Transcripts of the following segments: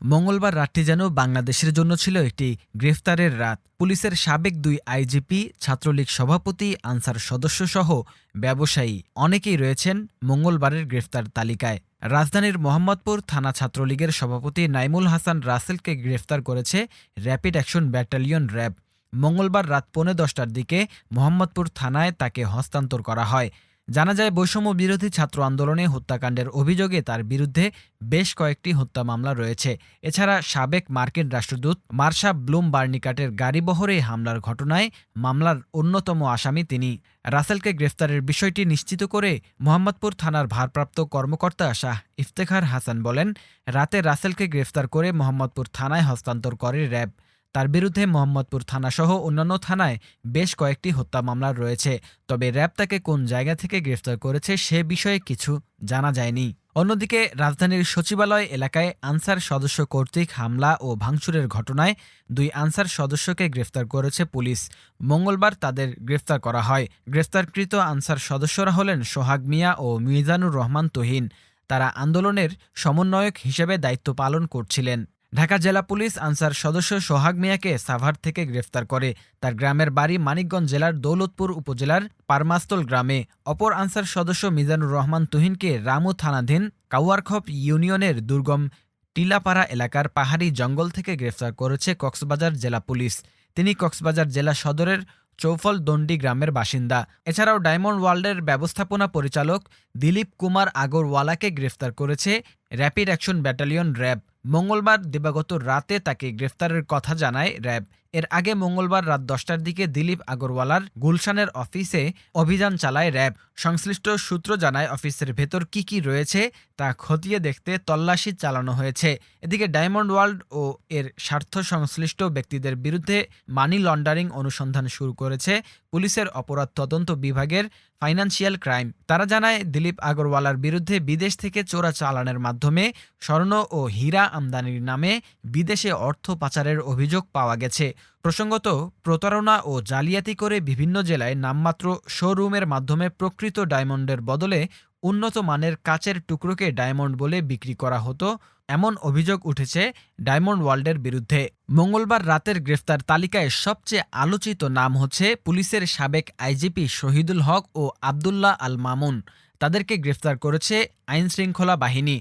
মঙ্গলবার রাতটি যেন বাংলাদেশের জন্য ছিল একটি গ্রেফতারের রাত। পুলিশের সাবেক দুই আইজিপি, ছাত্রলীগ সভাপতি, আনসার সদস্যসহ ব্যবসায়ী অনেকেই রয়েছেন মঙ্গলবারের গ্রেফতার তালিকায়। রাজধানীর মোহাম্মদপুর থানা ছাত্রলীগের সভাপতি নাইমুল হাসান রাসেলকে গ্রেফতার করেছে র্যাপিড অ্যাকশন ব্যাটালিয়ন র্যাব। মঙ্গলবার রাত পৌনে দশটার দিকে মোহাম্মদপুর থানায় তাকে হস্তান্তর করা হয়। জানা যায় বৈষম্য বিরোধী ছাত্র আন্দোলনে হত্যাকাণ্ডের অভিযোগে তার বিরুদ্ধে বেশ কয়েকটি হত্যা মামলা রয়েছে। এছাড়া সাবেক মার্কিন রাষ্ট্রদূত মার্শা ব্লুম বার্নিকাটের গাড়িবহরে হামলার ঘটনায় মামলার অন্যতম আসামি তিনি। রাসেলকে গ্রেফতারের বিষয়টি নিশ্চিত করে মোহাম্মদপুর থানার ভারপ্রাপ্ত কর্মকর্তা শাহ ইফতেখার হাসান বলেন, রাতে রাসেলকে গ্রেফতার করে মোহাম্মদপুর থানায় হস্তান্তর করে র্যাব। তার বিরুদ্ধে মোহাম্মদপুর থানাসহ অন্যান্য থানায় বেশ কয়েকটি হত্যা মামলা রয়েছে, তবে র্যাব তাকে কোন জায়গা থেকে গ্রেফতার করেছে সে বিষয়ে কিছু জানা যায়নি। অন্যদিকে রাজধানীর সচিবালয় এলাকায় আনসার সদস্য কর্তৃক হামলা ও ভাঙচুরের ঘটনায় দুই আনসার সদস্যকে গ্রেফতার করেছে পুলিশ। মঙ্গলবার তাদের গ্রেফতার করা হয়। গ্রেফতারকৃত আনসার সদস্যরা হলেন সোহাগ মিয়া ও মিজানুর রহমান তহিন। তারা আন্দোলনের সমন্বয়ক হিসেবে দায়িত্ব পালন করছিলেন। ঢাকা জেলা পুলিশ আনসার সদস্য সোহাগ মিয়াকে সাভার থেকে গ্রেফতার করে। তার গ্রামের বাড়ি মানিকগঞ্জ জেলার দৌলতপুর উপজেলার পারমাস্তল গ্রামে। অপর আনসার সদস্য মিজানুর রহমান তুহিনকে রামু থানাধীন কাউয়ারখপ ইউনিয়নের দুর্গম টিলাপাড়া এলাকার পাহাড়ি জঙ্গল থেকে গ্রেফতার করেছে কক্সবাজার জেলা পুলিশ। তিনি কক্সবাজার জেলা সদরের চৌফল দণ্ডি গ্রামের বাসিন্দা। এছাড়াও ডায়মন্ড ওয়ার্ল্ডের ব্যবস্থাপনা পরিচালক দিলীপ কুমার আগরওয়ালাকে গ্রেফতার করেছে র্যাপিড অ্যাকশন ব্যাটালিয়ন র্যাব। মঙ্গলবার দিবাগত রাতে তাকে গ্রেফতারের কথা জানায় র্যাব। এর আগে মঙ্গলবার রাত দশটার দিকে দিলীপ আগরওয়ালার গুলশানের অফিসে অভিযান চালায় র্যাব। সংশ্লিষ্ট সূত্র জানায় অফিসের ভেতর কি কি রয়েছে তা খতিয়ে দেখতে তল্লাশি চালানো হয়েছে। এদিকে ডায়মন্ড ওয়ার্ল্ড ও এর স্বার্থ সংশ্লিষ্ট ব্যক্তিদের বিরুদ্ধে মানি লন্ডারিং অনুসন্ধান শুরু করেছে পুলিশের অপরাধ তদন্ত বিভাগের ফাইন্যান্সিয়াল ক্রাইম। তারা জানায়, দিলীপ আগরওয়ালার বিরুদ্ধে বিদেশ থেকে চোরা চালানের মাধ্যমে স্বর্ণ ও হীরা আমদানির নামে বিদেশে অর্থ পাচারের অভিযোগ পাওয়া গেছে। প্রসঙ্গত, প্রতারণা ও জালিয়াতি করে বিভিন্ন জেলায় নামমাত্র শোরুমের মাধ্যমে প্রকৃত ডায়মন্ডের বদলে উন্নত মানের কাচের টুকরোকে ডায়মন্ড বলে বিক্রি করা হতো। এমন অভিযোগ উঠেছে ডায়মন্ড ওয়ার্ল্ডের বিরুদ্ধে। মঙ্গলবার রাতের গ্রেফতার তালিকায় সবচেয়ে আলোচিত নাম হচ্ছে পুলিশের সাবেক আইজিপি শহীদুল হক ও আবদুল্লাহ আল মামুন। তাদেরকে গ্রেফতার করেছে আইনশৃঙ্খলা বাহিনী।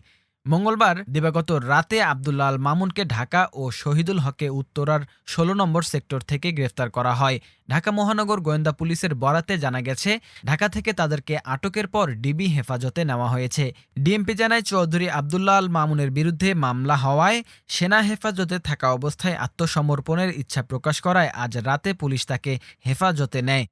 মঙ্গলবার দিবাগত রাতে আবদুল্লাহ আল মামুনকে ঢাকা ও শহীদুল হকে উত্তরার ষোলো নম্বর সেক্টর থেকে গ্রেফতার করা হয়। ঢাকা মহানগর গোয়েন্দা পুলিশের বরাতে জানা গেছে, ঢাকা থেকে তাদেরকে আটকের পর ডিবি হেফাজতে নেওয়া হয়েছে। ডিএমপি জানায়, চৌধুরী আবদুল্লাহ আল মামুনের বিরুদ্ধে মামলা হওয়ায় সেনা হেফাজতে থাকা অবস্থায় আত্মসমর্পণের ইচ্ছা প্রকাশ করায় আজ রাতে পুলিশ তাকে হেফাজতে নেয়।